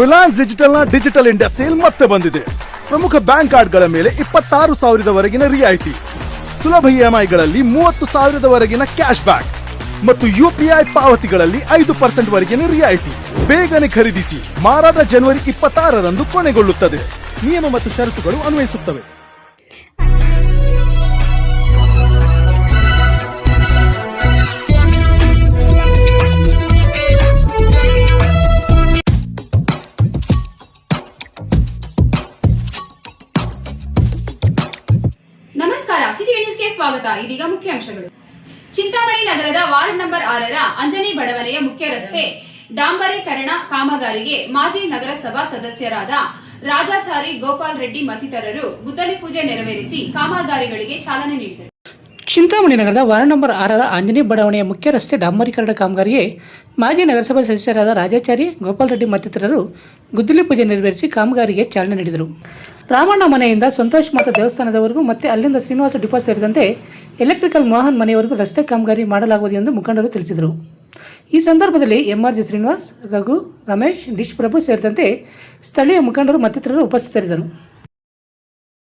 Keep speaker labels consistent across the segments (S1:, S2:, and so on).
S1: ರಿಲಯನ್ಸ್ ಡಿಜಿಟಲ್ನ digital India sale ಮತ್ತೆ ಬಂದಿದೆ. ಪ್ರಮುಖ ಬ್ಯಾಂಕ್ ಕಾರ್ಡ್ಗಳ ಮೇಲೆ ಇಪ್ಪತ್ತಾರು ಸಾವಿರದವರೆಗಿನ ರಿಯಾಯಿತಿ. ಸುಲಭ ಇಎಂಐಗಳಲ್ಲಿ ಮೂವತ್ತು ಸಾವಿರದವರೆಗಿನ ಕ್ಯಾಶ್ ಬ್ಯಾಕ್ ಮತ್ತು ಯುಪಿಐ ಪಾವತಿಗಳಲ್ಲಿ ಐದು ಪರ್ಸೆಂಟ್ ವರೆಗಿನ ರಿಯಾಯಿತಿ. ಬೇಗನೆ ಖರೀದಿಸಿ. ಮಾರಾಟ ಜನವರಿ ಇಪ್ಪತ್ತಾರರಂದು ಕೊನೆಗೊಳ್ಳುತ್ತದೆ. ನಿಯಮ ಮತ್ತು ಷರತ್ತುಗಳು ಅನ್ವಯಿಸುತ್ತವೆ.
S2: ನ್ಯೂಸ್ಗೆ ಸ್ವಾಗತ. ಇದೀಗ ಮುಖ್ಯಾಂಶಗಳು. ಚಿಂತಾಮಣಿ ನಗರದ ವಾರ್ಡ್ ನಂಬರ್ ಆರರ ಅಂಜನಿ ಬಡವನೆಯ ಮುಖ್ಯ ರಸ್ತೆ ಡಾಂಬರೀಕರಣ ಕಾಮಗಾರಿಗೆ ಮಾಜಿ ನಗರಸಭಾ ಸದಸ್ಯರಾದ ರಾಜಾಚಾರಿ ಗೋಪಾಲ್ ರೆಡ್ಡಿ ಮತ್ತಿತರರು ಗುದ್ದಲಿ ಪೂಜೆ ನೆರವೇರಿಸಿ ಕಾಮಗಾರಿಗಳಿಗೆ ಚಾಲನೆ ನೀಡಿದರು.
S3: ಚಿಂತಾಮಣಿ ನಗರದ ವಾರ್ಡ್ ನಂಬರ್ ಆರರ ಆಂಜನೇಯ ಬಡಾವಣೆಯ ಮುಖ್ಯ ರಸ್ತೆ ಡಾಂಬರೀಕರಣ ಕಾಮಗಾರಿಗೆ ಮಾಜಿ ನಗರಸಭಾ ಸದಸ್ಯರಾದ ರಾಜಾಚಾರಿ ಗೋಪಾಲ್ ರೆಡ್ಡಿ ಮತ್ತಿತರರು ಗುದ್ದಲಿ ಪೂಜೆ ನೆರವೇರಿಸಿ ಕಾಮಗಾರಿಗೆ ಚಾಲನೆ ನೀಡಿದರು. ರಾಮಣ್ಣ ಮನೆಯಿಂದ ಸಂತೋಷ್ ಮಾತ ದೇವಸ್ಥಾನದವರೆಗೂ ಮತ್ತೆ ಅಲ್ಲಿಂದ ಶ್ರೀನಿವಾಸ ಡಿಪೋ ಸೇರಿದಂತೆ ಎಲೆಕ್ಟ್ರಿಕಲ್ ಮೋಹನ್ ಮನೆಯವರೆಗೂ ರಸ್ತೆ ಕಾಮಗಾರಿ ಮಾಡಲಾಗುವುದು ಎಂದು ಮುಖಂಡರು ತಿಳಿಸಿದರು. ಈ ಸಂದರ್ಭದಲ್ಲಿ ಎಂಆರ್ಜಿ ಶ್ರೀನಿವಾಸ್, ರಘು, ರಮೇಶ್ ಡಿಶ್ ಪ್ರಭು ಸೇರಿದಂತೆ ಸ್ಥಳೀಯ ಮುಖಂಡರು ಮತ್ತಿತರರು ಉಪಸ್ಥಿತರಿದ್ದರು.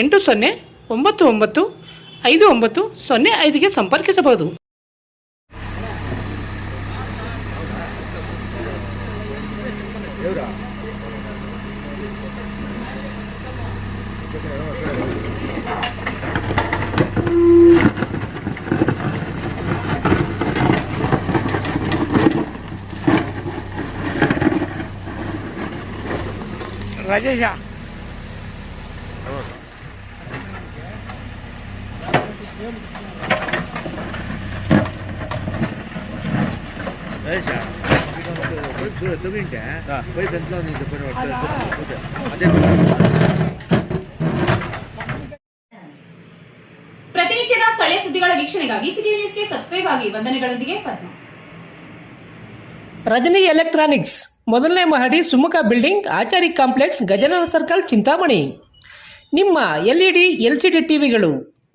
S3: ಎಂಟು ಸೊನ್ನೆ ಒಂಬತ್ತು ಒಂಬತ್ತು ಐದು ಒಂಬತ್ತು ಸೊನ್ನೆ ಐದಿಗೆ ಸಂಪರ್ಕಿಸಬಹುದು. ರಾಜೇಶ.
S4: ಅದೇ
S2: ಪ್ರತಿನಿತ್ಯದ ಸ್ಥಳೀಯ ಸುದ್ದಿಗಳ ವೀಕ್ಷಣೆಗಾಗಿ ಸಿಟಿ ನ್ಯೂಸ್ಗೆ ಸಬ್ಸ್ಕ್ರೈಬ್ ಆಗಿ. ವಂದನೆಗಳೊಂದಿಗೆ ಪದ್ಮ.
S3: ರಜನಿ ಎಲೆಕ್ಟ್ರಾನಿಕ್ಸ್ ಮೊದಲನೇ ಮಹಡಿ Sumukha building Achari complex Gajanana circle Chintamani. ನಿಮ್ಮ LED LCD D L C D ಟಿವಿಗಳು.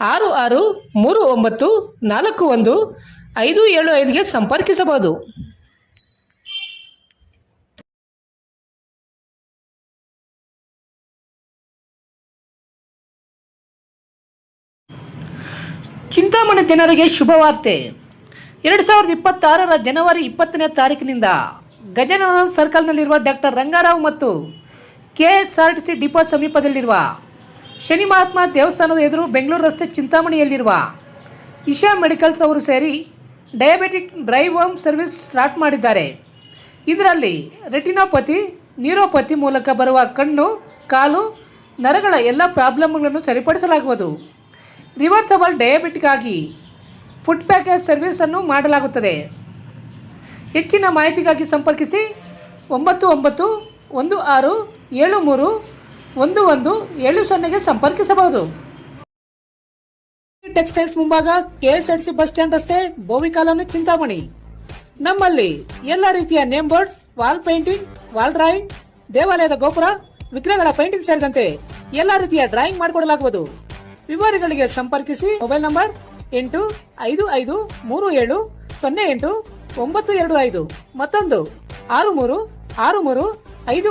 S3: ಆರು ಆರು ಮೂರು ಒಂಬತ್ತು ನಾಲ್ಕು ಒಂದು ಐದು ಏಳು ಐದುಗೆ ಸಂಪರ್ಕಿಸಬಹುದು. ಚಿಂತಾಮಣಿ ಜನರಿಗೆ ಶುಭವಾರ್ತೆ. ಎರಡು ಸಾವಿರದ ಇಪ್ಪತ್ತಾರರ ಜನವರಿ ಇಪ್ಪತ್ತನೇ ತಾರೀಕಿನಿಂದ ಗಜಾನನ ಸರ್ಕಲ್ನಲ್ಲಿರುವ ಡಾಕ್ಟರ್ ರಂಗಾರಾವ್ ಮತ್ತು ಕೆ ಟಿ ಡಿಪೋ ಸಮೀಪದಲ್ಲಿರುವ ಶನಿ ಮಹಾತ್ಮ ದೇವಸ್ಥಾನದ ಎದುರು ಬೆಂಗಳೂರು ರಸ್ತೆ ಚಿಂತಾಮಣಿಯಲ್ಲಿರುವ ಇಶಾ ಮೆಡಿಕಲ್ಸ್ ಅವರು ಸೇರಿ diabetic drive home service start ಮಾಡಿದ್ದಾರೆ. ಇದರಲ್ಲಿ ರೆಟಿನೋಪತಿ, ನ್ಯೂರೋಪತಿ ಮೂಲಕ ಬರುವ ಕಣ್ಣು, ಕಾಲು, ನರಗಳ ಎಲ್ಲ ಪ್ರಾಬ್ಲಮ್ಗಳನ್ನು ಸರಿಪಡಿಸಲಾಗುವುದು. ರಿವರ್ಸಬಲ್ ಡಯಾಬಿಟಿಕ್ಗಾಗಿ ಫುಡ್ ಪ್ಯಾಕೇಜ್ ಸರ್ವಿಸನ್ನು ಮಾಡಲಾಗುತ್ತದೆ. ಹೆಚ್ಚಿನ ಮಾಹಿತಿಗಾಗಿ ಸಂಪರ್ಕಿಸಿ ಒಂಬತ್ತು ಒಂಬತ್ತು ಒಂದು ಆರು ಏಳು ಮೂರು ಒಂದು ಒಂದು ಏಳು ಸೊನ್ನೆಗೆ ಸಂಪರ್ಕಿಸಬಹುದು. ಟೆಕ್ಸ್ಟೈಲ್ಸ್ ಮುಂಭಾಗ ಕೆಎಸ್ಆರ್ಸಿ ಬಸ್ ಸ್ಟ್ಯಾಂಡ್ ರಸ್ತೆ, ಬೋವಿ ಕಾಲೋನಿ, ಚಿಂತಾಮಣಿ. ನಮ್ಮಲ್ಲಿ ಎಲ್ಲ ರೀತಿಯ name board, wall painting, wall drawing, ದೇವಾಲಯದ ಗೋಪುರ, ವಿಗ್ರಹಗಳ ಪೇಂಟಿಂಗ್ ಸೇರಿದಂತೆ ಎಲ್ಲ ರೀತಿಯ ಡ್ರಾಯಿಂಗ್ ಮಾಡಿಕೊಡಲಾಗುವುದು. ವಿವರಗಳಿಗೆ ಸಂಪರ್ಕಿಸಿ ಮೊಬೈಲ್ ನಂಬರ್ ಎಂಟು ಐದು ಐದು ಮೂರು ಏಳು ಸೊನ್ನೆ ಎಂಟು ಒಂಬತ್ತು ಎರಡು ಐದು. ಮತ್ತೊಂದು ಆರು ಮೂರು ಆರು ಮೂರು ಐದು